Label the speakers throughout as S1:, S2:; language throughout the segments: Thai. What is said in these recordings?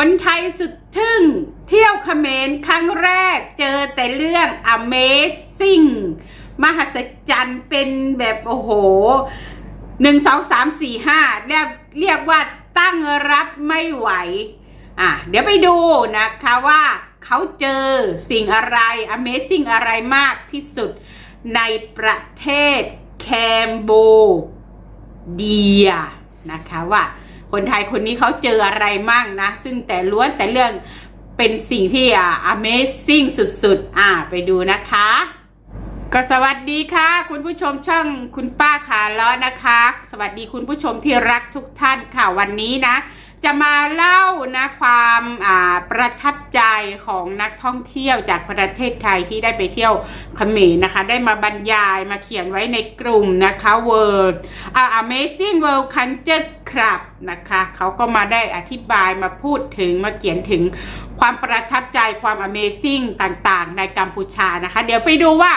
S1: คนไทยสุดทึ่ง เที่ยวเขมรครั้งแรกเจอแต่เรื่อง Amazing มหัศจรรย์เป็นแบบโอ้โหหนึ่งสองสามสี่ห้าเรียกเรียกว่าตั้งรับไม่ไหว อะ เดี๋ยวไปดูนะคะว่าเขาเจอสิ่งอะไร Amazing อะไรมากที่สุดในประเทศแคมโบเดียนะคะว่า คนไทยคนนี้เขาเจออะไรมั่งนะ ซึ่งแต่ล้วนแต่เรื่องเป็นสิ่งที่อะ Amazing สุดๆ อะไปดูนะคะ ก็สวัสดีค่ะ คุณผู้ชมช่องคุณป้าขาล้อนะคะ สวัสดีคุณผู้ชมที่รักทุกท่านค่ะวันนี้นะ จะมาเล่านะความประทับใจของนักท่องเที่ยวจากประเทศไทยที่ได้ไปเที่ยวเขมรนะคะ ได้มาบรรยายมาเขียนไว้ในกลุ่มนะคะ World อ่า Amazing World Culture Club นะคะเขาก็มาได้อธิบายมาพูดถึงมาเขียนถึงความประทับใจความ Amazing ต่างๆ ในกัมพูชานะคะ เดี๋ยวไปดูว่า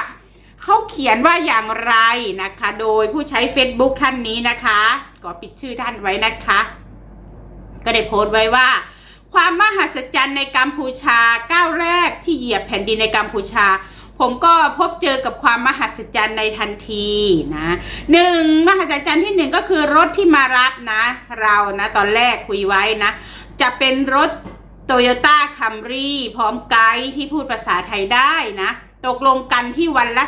S1: เขาเขียนว่าอย่างไรนะคะ โดยผู้ใช้ Facebook ท่านนี้นะคะ ก็ปิดชื่อท่านไว้นะคะ ก็ได้โพสต์ไว้ว่า ความมหัศจรรย์ในกัมพูชาก้าวแรกที่เหยียบแผ่นดินในกัมพูชา ผมก็พบเจอกับความมหัศจรรย์ในทันทีนะหนึ่งมหัศจรรย์ที่หนึ่งก็คือรถที่มารับนะ เรานะตอนแรกคุยไว้นะ จะเป็นรถโตโยต้าคัมรี่พร้อมไกด์ที่พูดภาษาไทยได้นะตกลงกันที่วันละ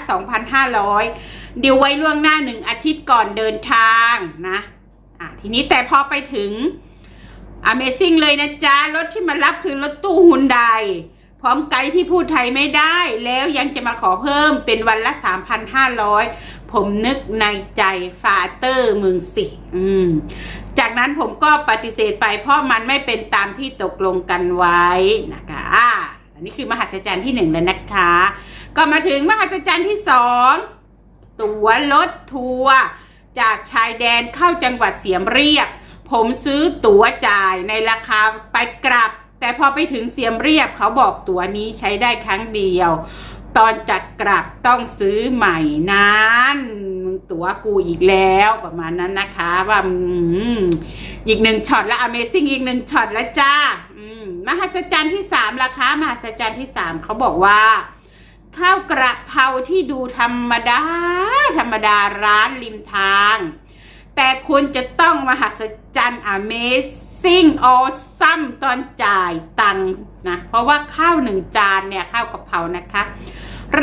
S1: 2,500 เดี๋ยวไว้ล่วงหน้าหนึ่งอาทิตย์ก่อนเดินทางนะ อะทีนี้แต่พอไปถึง Amazing เลยนะจ๊ะ รถที่มารับคือรถตู้ฮุนไดพร้อมไกด์ที่พูดไทยไม่ได้ แล้วยังจะมาขอเพิ่มเป็นวันละ 3,500 ผมนึกในใจฟาเตอร์มึงสิ อืม จากนั้นผมก็ปฏิเสธไปเพราะมันไม่เป็นตามที่ตกลงกันไว้นะคะอ่าอันนี้คือมหัศจรรย์ที่หนึ่งแล้วนะคะ ก็มาถึงมหัศจรรย์ที่สองตั๋วรถทัวร์จากชายแดนเข้าจังหวัดเสียมเรียบ ผมซื้อตั๋วจ่ายในราคาไปกลับ แต่พอไปถึงเสียมเรียบเขาบอกตั๋วนี้ใช้ได้ครั้งเดียว ตอนจะกลับต้องซื้อใหม่นั้นมึงตั๋วกูอีกแล้วประมาณนั้นนะคะว่าอืมอีกหนึ่งช็อตแล้ว Amazing อีกหนึ่งช็อตแล้วจ้ามหัศจรรย์ที่สามราคามหัศจรรย์ที่สามเขาบอกว่าข้าวกระเพราที่ดูธรรมดา ธรรมดาร้านริมทาง แต่คุณจะต้องมหัศจรรย์ Amazing Awesome ตอนจ่ายตังค์นะ เพราะว่าข้าวหนึ่งจานเนี่ยข้าวกะเพรานะคะ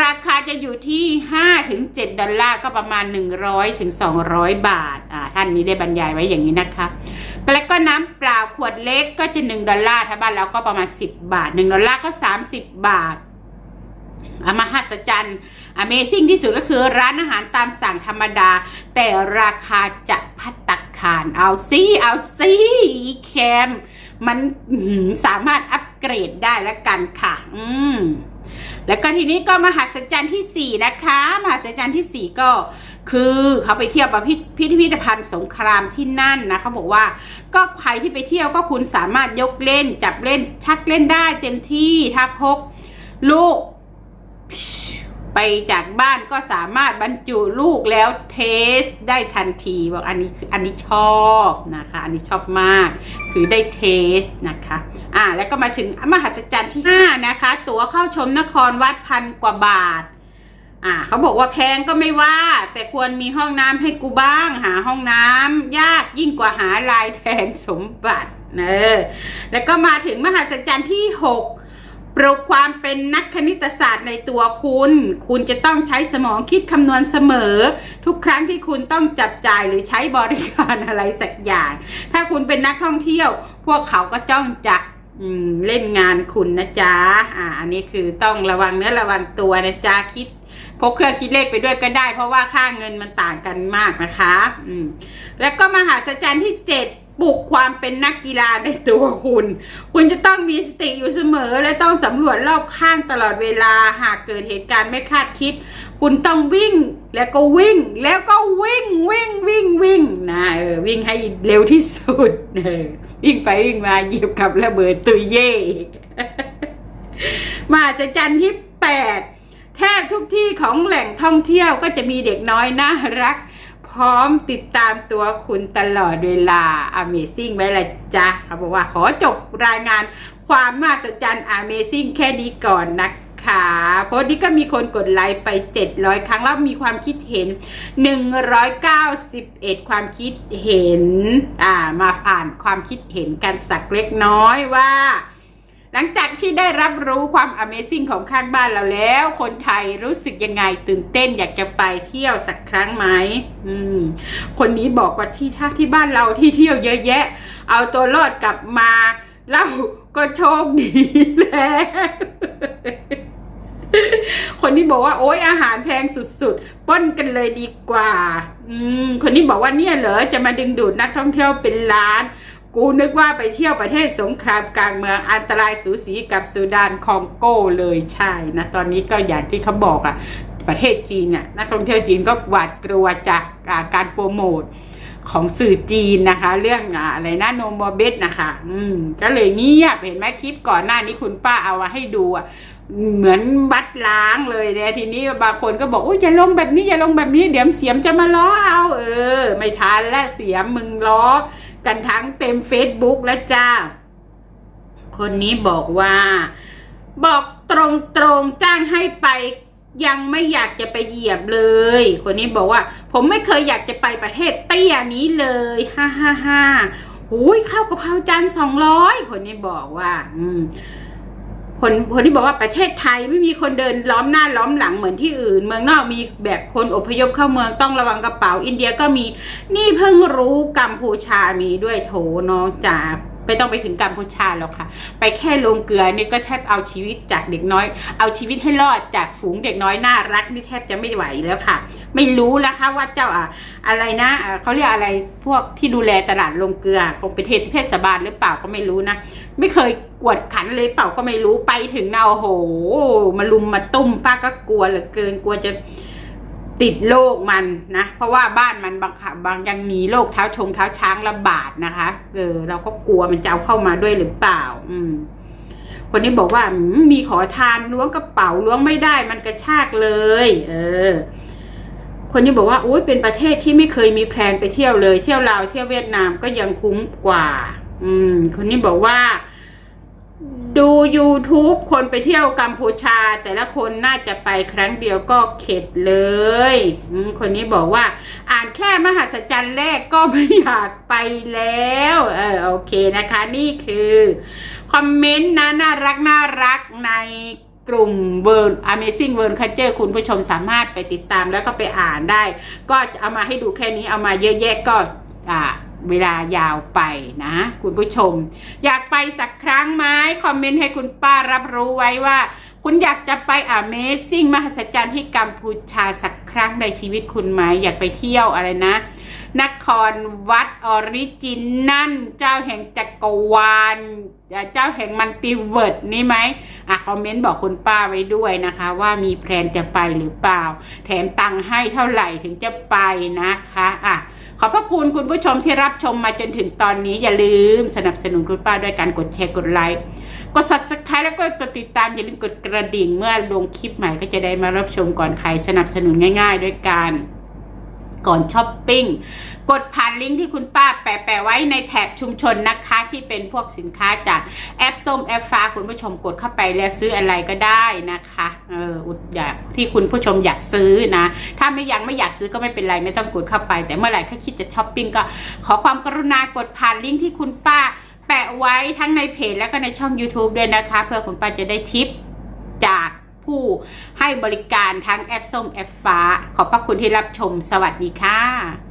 S1: ราคาจะอยู่ที่5ถึง7ดอลลาร์ก็ประมาณ 100ถึง200 บาทอ่าท่านนี้ได้บรรยายไว้อย่างนี้นะคะ แล้วก็น้ำเปล่าขวดเล็กก็จะ 1 ดอลลาร์ถ้าบ้านเราก็ประมาณ 10 บาท 1 ดอลลาร์ก็ 30 บาท มหัศจรรย์ Amazing ที่สุดก็คือร้านอาหารตามสั่งธรรมดา แต่ราคาจะพัตตาคารเอาซิเอาซิอีแคมมันสามารถอัปเกรดได้แล้วกันค่ะ อืมแล้วก็ทีนี้ก็มหัศจรรย์ที่4นะคะมหัศจรรย์ที่4ก็คือเขาไปเที่ยวประพิพิพิธภัณฑ์สงครามที่นั่นนะเขาบอกว่า ก็ใครที่ไปเที่ยวก็คุณสามารถยกเล่น จับเล่นชักเล่นได้เต็มที่ถ้าพก ลูก ไปจากบ้านก็สามารถบรรจุลูกแล้วเทสได้ทันทีบอกอันนี้อันนี้ชอบนะคะ อันนี้ชอบมาก คือได้เทสนะคะอ่าแล้วก็มาถึงมหัศจรรย์ที่5นะคะ ตั๋วเข้าชมนครวัดพันกว่าบาทอ่าเขาบอกว่าแพงก็ไม่ว่า แต่ควรมีห้องน้ำให้กูบ้าง หาห้องน้ำยากยิ่งกว่าหาลายแทนสมบัติเนอแล้วก็มาถึงมหัศจรรย์ที่ 6 ลุกความเป็นนักคณิตศาสตร์ในตัวคุณ คุณจะต้องใช้สมองคิดคำนวณเสมอ ทุกครั้งที่คุณต้องจับจ่ายหรือใช้บริการอะไรสักอย่าง ถ้าคุณเป็นนักท่องเที่ยว พวกเขาก็จ้องจะเล่นงานคุณนะจ๊ะ อ่า อันนี้คือต้องระวังเนื้อระวังตัวนะจ๊ะ คิดพกเครื่องคิดเลขไปด้วยก็ได้ เพราะว่าค่าเงินมันต่างกันมากนะคะ อืม แล้วก็มหาศจรรย์ที่เจ็ด ปลุกความเป็นนักกีฬาในตัวคุณ คุณจะต้องมีสติอยู่เสมอ และต้องสำรวจรอบข้างตลอดเวลาหากเกิดเหตุการณ์ไม่คาดคิด คุณต้องวิ่งแล้วก็วิ่ง แล้วก็วิ่งวิ่งวิ่งวิ่งนะเออวิ่งให้เร็วที่สุดเออวิ่งไปวิ่งมาเหยียบกับระเบิดตุยเย่มาจะจันทร์ที่แปดแทบทุกที่ของแหล่งท่องเที่ยวก็จะมีเด็กน้อยน่ารัก พร้อมติดตามตัวคุณตลอดเวลา Amazing ไว้ละจ๊ะเขาบอกว่าขอจบรายงานความมหัศจรรย์ Amazing แค่นี้ก่อนนะคะโพสต์นี้ก็มีคนกดไลค์ไป 700 ครั้งแล้วมีความคิดเห็น 191 ความคิดเห็น อ่า มาอ่านความคิดเห็นกันสักเล็กน้อยว่า หลังจากที่ได้รับรู้ความ Amazing ของข้างบ้านเราแล้ว คนไทยรู้สึกยังไงตื่นเต้นอยากจะไปเที่ยวสักครั้งไหมอืมคนนี้บอกว่าที่ท่าที่บ้านเราที่เที่ยวเยอะแยะ เอาตัวรอดกลับมาเราก็โชคดีแล้วคนนี้บอกว่าโอ๊ยอาหารแพงสุดๆป้นกันเลยดีกว่า อืมคนนี้บอกว่าเนี่ยเหรอจะมาดึงดูดนักท่องเที่ยวเป็นล้าน กูนึกว่าไปเที่ยวประเทศสงครามกลางเมืองอันตรายสูสีกับสุดานคองโกเลยใช่นะ ตอนนี้ก็อย่างที่เขาบอกอะประเทศจีนเนี่ยนักท่องเที่ยวจีนก็หวาดกลัวจากาการโปรโมทของสื่อจีนนะคะ เรื่องอะไรนะโนโมเบสนะคะ อืม ก็เลยเงียบเห็นไหมคลิปก่อนหน้านี้คุณป้าเอามาให้ดูอะเหมือนบัดล้างเลยเนี่ยทีนี้บางคนก็บอกโอ้ยอย่าลงแบบนี้อย่าลงแบบนี้เดี๋ยวเสียมจะมาล้อเอา เออ ไม่ทันและเสียมมึงล้อ กันทั้งเต็มเฟซบุ๊กแล้วจ้า คนนี้บอกว่า บอกตรงตรงๆจ้างให้ไปยังไม่อยากจะไปเหยียบเลย คนนี้บอกว่า ผมไม่เคยอยากจะไปประเทศเตี้ยนี้เลยฮ่าฮ่าฮ่าโอ้ยข้าวกะเพราจานสองร้อยคนนี้บอกว่า อืม คนคนที่บอกว่าประเทศไทยไม่มีคนเดินล้อมหน้าล้อมหลังเหมือนที่อื่น เมืองนอกมีแบบคนอพยพเข้าเมืองต้องระวังกระเป๋า อินเดียก็มีนี่เพิ่งรู้กัมพูชามีด้วยโถน้องจ๋า ไม่ต้องไปถึงกัมพูชาหรอกค่ะ ไปแค่ลงเกลือนี่ก็แทบเอาชีวิตจากเด็กน้อย เอาชีวิตให้รอดจากฝูงเด็กน้อยน่ารักนี่แทบจะไม่ไหวแล้วค่ะ ไม่รู้แล้วค่ะว่าเจ้าอะอะไรนะะเขาเรียกอะไรพวกที่ดูแลตลาดลงเกลือคงเป็นเทศเทศบาลหรือเปล่าก็ไม่รู้นะไม่เคยกวดขันเลยเปล่าก็ไม่รู้ไปถึงนาโอ้โหมาลุมมาตุ้มป้าก็กลัวเหลือเกินกลัวจะ ติดโรคมันนะ เพราะว่าบ้านมันบางค่ะบางยังมีโรคเท้าชงเท้าช้างระบาดนะคะเออเราก็กลัวมันจะเอาเข้ามาด้วยหรือเปล่า อืม คนนี้บอกว่ามมีขอทานล้วงกระเป๋าล้วงไม่ได้มันกระชากเลย เออ คนนี้บอกว่าโอ้ยเป็นประเทศที่ไม่เคยมีแพลนไปเที่ยวเลย เที่ยวลาวเที่ยวเวียดนามก็ยังคุ้มกว่า อืม คนนี้บอกว่า ดู YouTube คนไปเที่ยวกัมพูชา แต่ละคนน่าจะไปครั้งเดียวก็เข็ดเลยคนนี้บอกว่า อ่านแค่มหัศจรรย์แรกก็ไม่อยากไปแล้ว เออโอเคนะคะ นี่คือ คอมเมนต์นะน่ารักน่ารักในกลุ่ม World Amazing World Culture คุณผู้ชมสามารถไปติดตามแล้วก็ไปอ่านได้ ก็เอามาให้ดูแค่นี้เอามาเยอะแยะก็อ่า เวลายาวไปนะ คุณผู้ชม อยากไปสักครั้งไหมคอมเมนต์ให้คุณป้ารับรู้ไว้ว่า คุณอยากจะไป Amazing มหัศจรรย์ที่กัมพูชาสักครั้งในชีวิตคุณไหมอยากไปเที่ยวอะไรนะ นครวัดออริจินนั่นเจ้าแห่งจักรวาลเจ้าแห่งมันติเวิร์ดนี่ไหมอะคอมเมนต์บอกคุณป้าไว้ด้วยนะคะ ว่ามีแพลนจะไปหรือเปล่า แถมตังค์ให้เท่าไหร่ถึงจะไปนะคะอะขอบพระคุณคุณผู้ชมที่รับชมมาจนถึงตอนนี้อย่าลืมสนับสนุนคุณป้าด้วยการกดแชร์กดไลค์กด subscribe แล้วก็กดติดตามอย่าลืมกดกระดิ่งเมื่อลงคลิปใหม่ก็จะได้มารับชมก่อนใครสนับสนุนง่ายๆ ด้วยการก่อนช้อปปิ้งกดผ่านลิงก์ที่คุณป้าแปะไว้ในแถบชุมชนนะคะ ที่เป็นพวกสินค้าจากแอปส้มแอปฟ้าคุณผู้ชมกดเข้าไปแล้วซื้ออะไรก็ได้นะคะเอออุดอยากที่คุณผู้ชมอยากซื้อนะ ถ้าไม่ยังไม่อยากซื้อก็ไม่เป็นไรไม่ต้องกดเข้าไป แต่เมื่อไหร่ถ้าคิดจะช้อปปิ้งก็ขอความกรุณากดผ่านลิงก์ที่คุณป้าแปะไว้ทั้งในเพจแล้วก็ในช่อง YouTube ด้วยนะคะ เพื่อคุณป้าจะได้ทิปจาก ผู้ให้บริการทั้งแอปส้มแอปฟ้า ขอบพระคุณที่รับชมสวัสดีค่ะ